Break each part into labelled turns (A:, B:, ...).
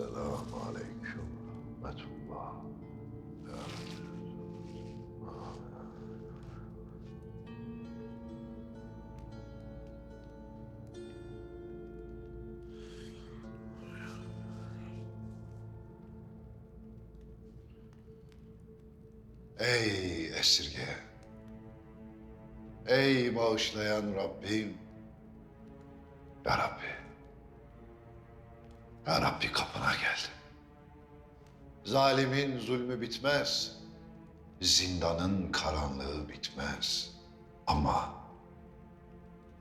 A: Esselamu aleyküm. Metullah. Ey esirge. Ey bağışlayan Rabbim. Ya Rabbi. Ya Rabbi kapına geldim. Zalimin zulmü bitmez. Zindanın karanlığı bitmez. Ama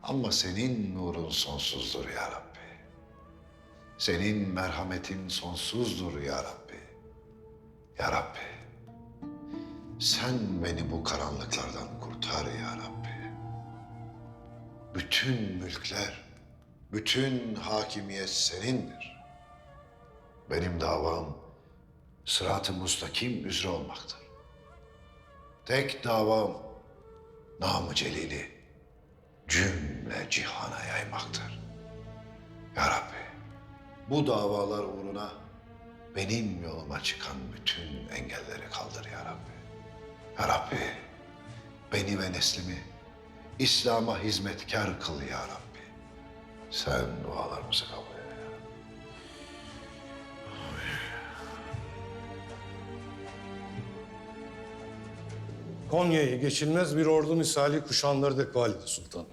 A: ama senin nurun sonsuzdur ya Rabbi. Senin merhametin sonsuzdur ya Rabbi. Ya Rabbi. Sen beni bu karanlıklardan kurtar ya Rabbi. Bütün mülkler, bütün hakimiyet senindir. Benim davam sırat-ı müstakim üzere olmaktır. Tek davam namı celili cümle cihana yaymaktır. Ya Rabbi, bu davalar uğruna benim yoluma çıkan bütün engelleri kaldır ya Rabbi. Ya Rabbi, beni ve neslimi İslam'a hizmetkar kıl ya Rabbi. Sen dualarımızı kabul eyle.
B: Konya'yı geçilmez bir ordu misali kuşandırdık Valide Sultan.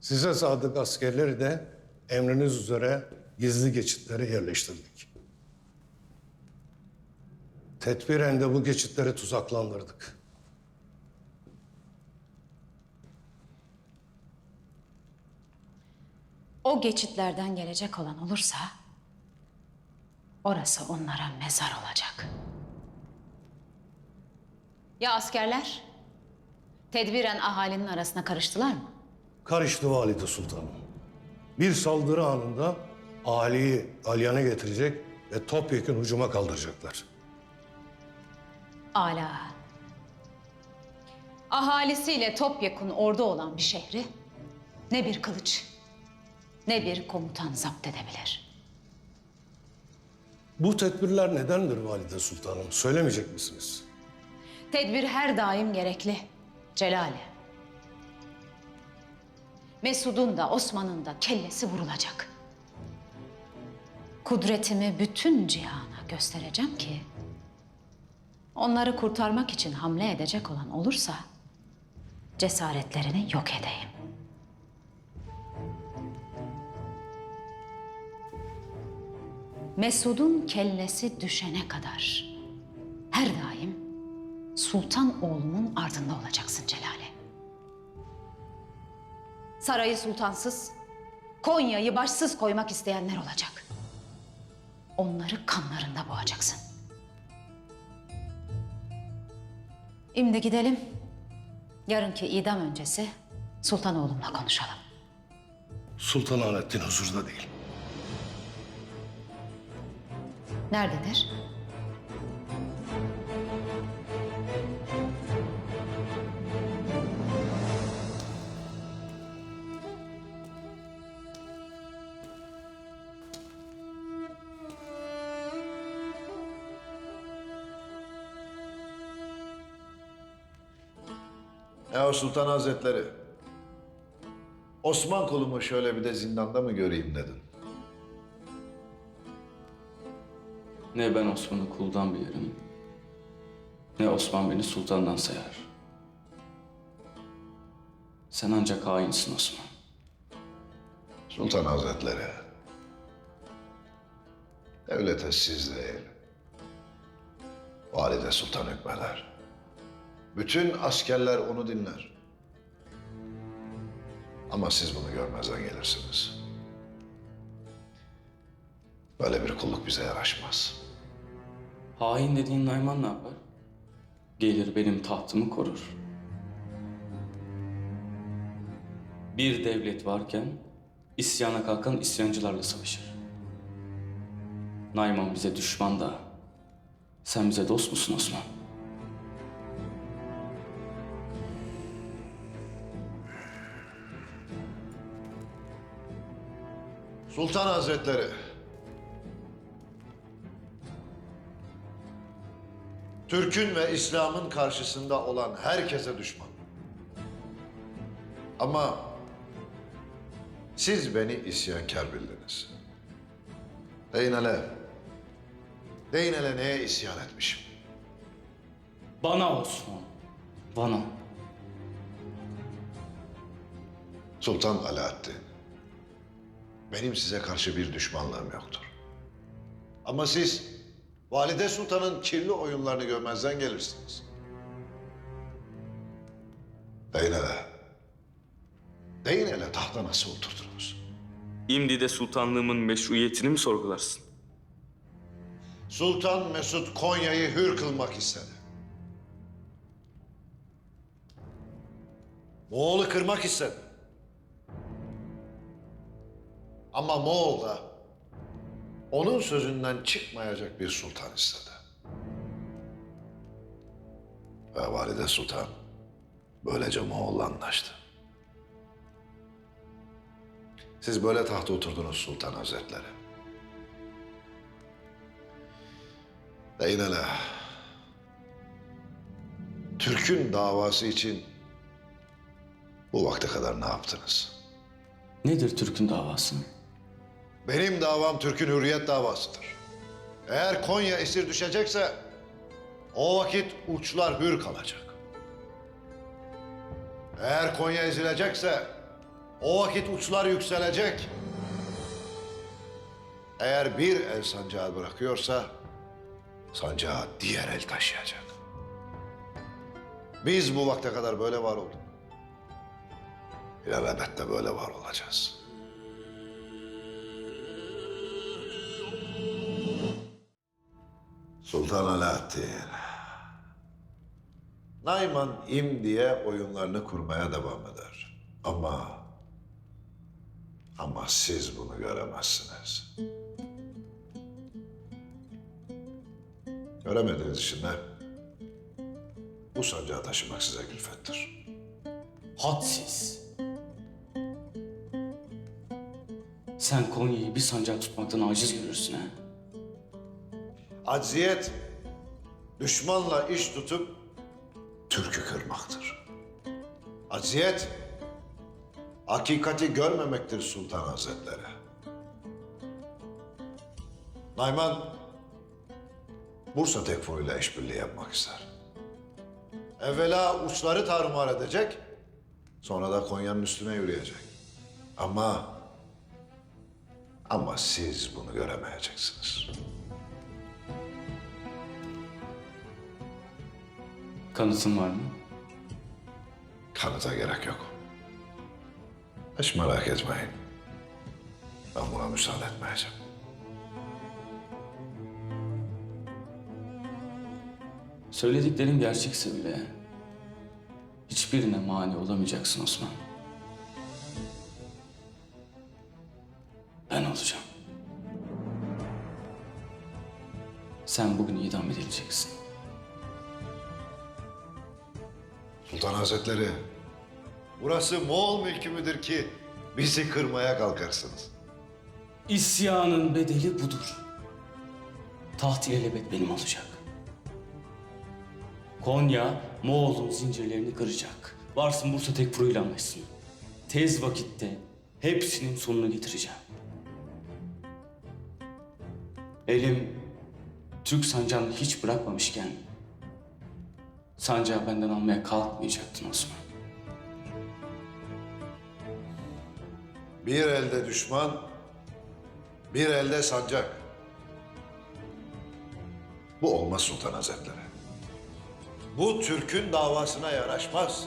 B: Size sadık askerleri de emriniz üzere gizli geçitlere yerleştirdik. Tedbiren de bu geçitleri tuzaklandırdık.
C: O geçitlerden gelecek olan olursa orası onlara mezar olacak. Ya askerler? Tedbiren ahalinin arasına karıştılar mı?
B: Karıştı Valide Sultanım. Bir saldırı anında ahaliyi alyana getirecek ve topyekun hücuma kaldıracaklar.
C: Ala. Ahalisiyle topyekun ordu olan bir şehri ne bir kılıç ne bir komutan zapt edebilir.
B: Bu tedbirler nedendir Valide Sultanım? Söylemeyecek misiniz?
C: Tedbir her daim gerekli. Celale. Mesud'un da Osman'ın da kellesi vurulacak. Kudretimi bütün cihana göstereceğim ki... ...onları kurtarmak için hamle edecek olan olursa... ...cesaretlerini yok edeyim. Mesud'un kellesi düşene kadar... Sultan oğlumun ardında olacaksın Celale. Sarayı sultansız, Konya'yı başsız koymak isteyenler olacak. Onları kanlarında boğacaksın. Şimdi gidelim. Yarınki idam öncesi Sultan oğlumla konuşalım.
B: Sultanahmettin huzurda değil.
C: Nerededir?
A: Ya Sultan Hazretleri, Osman kolumu şöyle bir de zindanda mı göreyim dedin?
D: Ne ben Osman'ı kuldan bilirim, ne Osman beni sultandan sayar. Sen ancak hainsin Osman.
A: Sultan Hazretleri, devlete siz değil, Valide Sultan hükmeder. Bütün askerler onu dinler. Ama siz bunu görmezden gelirsiniz. Böyle bir kulluk bize yaraşmaz.
D: Hain dediğin Nayman ne yapar? Gelir benim tahtımı korur. Bir devlet varken isyana kalkan isyancılarla savaşır. Nayman bize düşman da sen bize dost musun Osman?
A: Sultan Hazretleri. Türk'ün ve İslam'ın karşısında olan herkese düşman. Ama siz beni isyankar bildiniz. Deynele, Deynele neye isyan etmişim?
D: Bana Osman, bana.
A: Sultan Alaaddin. Benim size karşı bir düşmanlığım yoktur. Ama siz Valide Sultan'ın kirli oyunlarını görmezden gelirsiniz. Deyin hele. Deyin hele tahta nasıl oturdunuz?
E: İmdi'de sultanlığımın meşruiyetini mi sorgularsın?
A: Sultan Mesut Konya'yı hür kılmak istedi. Moğol'u kırmak istedi. Ama Moğol da onun sözünden çıkmayacak bir sultan istedi. Ve Valide Sultan böylece Moğol'la anlaştı. Siz böyle tahta oturdunuz Sultan Hazretleri. Deyin hele. Türk'ün davası için bu vakte kadar ne yaptınız?
D: Nedir Türk'ün davası?
A: Benim davam Türk'ün hürriyet davasıdır. Eğer Konya esir düşecekse o vakit uçlar hür kalacak. Eğer Konya ezilecekse o vakit uçlar yükselecek. Eğer bir el sancağı bırakıyorsa sancağı diğer el taşıyacak. Biz bu vakte kadar böyle var olduk. İlelebette böyle var olacağız. Sultan Alaaddin. Nayman im diye oyunlarını kurmaya devam eder. Ama ama siz bunu göremezsiniz. Göremediğiniz için de bu sancağı taşımak size külfettir.
D: Hadsiz. Sen Konya'yı bir sancak tutmaktan aciz görürsün ha.
A: Acziyet düşmanla iş tutup Türk'ü kırmaktır. Acziyet hakikati görmemektir Sultan Hazretleri. Nayman Bursa Tekfuruyla işbirliği yapmak ister. Evvela uçları tarumar edecek, sonra da Konya'nın üstüne yürüyecek. Ama ama siz bunu göremeyeceksiniz.
D: Kanıtın var mı?
A: Kanıta gerek yok. Hiç merak etmeyin. Ben buna müsaade etmeyeceğim.
D: Söylediklerin gerçekse bile hiçbirine mani olamayacaksın Osman. Ben olacağım. Sen bugün idam edileceksin.
A: Sultan Hazretleri, burası Moğol mülkü müdür ki bizi kırmaya kalkarsınız?
D: İsyanın bedeli budur. Taht ilelebet benim olacak. Konya, Moğol'un zincirlerini kıracak. Varsın Bursa Tekfuru'yla anlaşsın. Tez vakitte hepsinin sonunu getireceğim. Elim Türk sancağını hiç bırakmamışken sancağı benden almaya kalkmayacaktın Osman.
A: Bir elde düşman, bir elde sancak. Bu olmaz Sultan Hazretleri. Bu Türk'ün davasına yaraşmaz.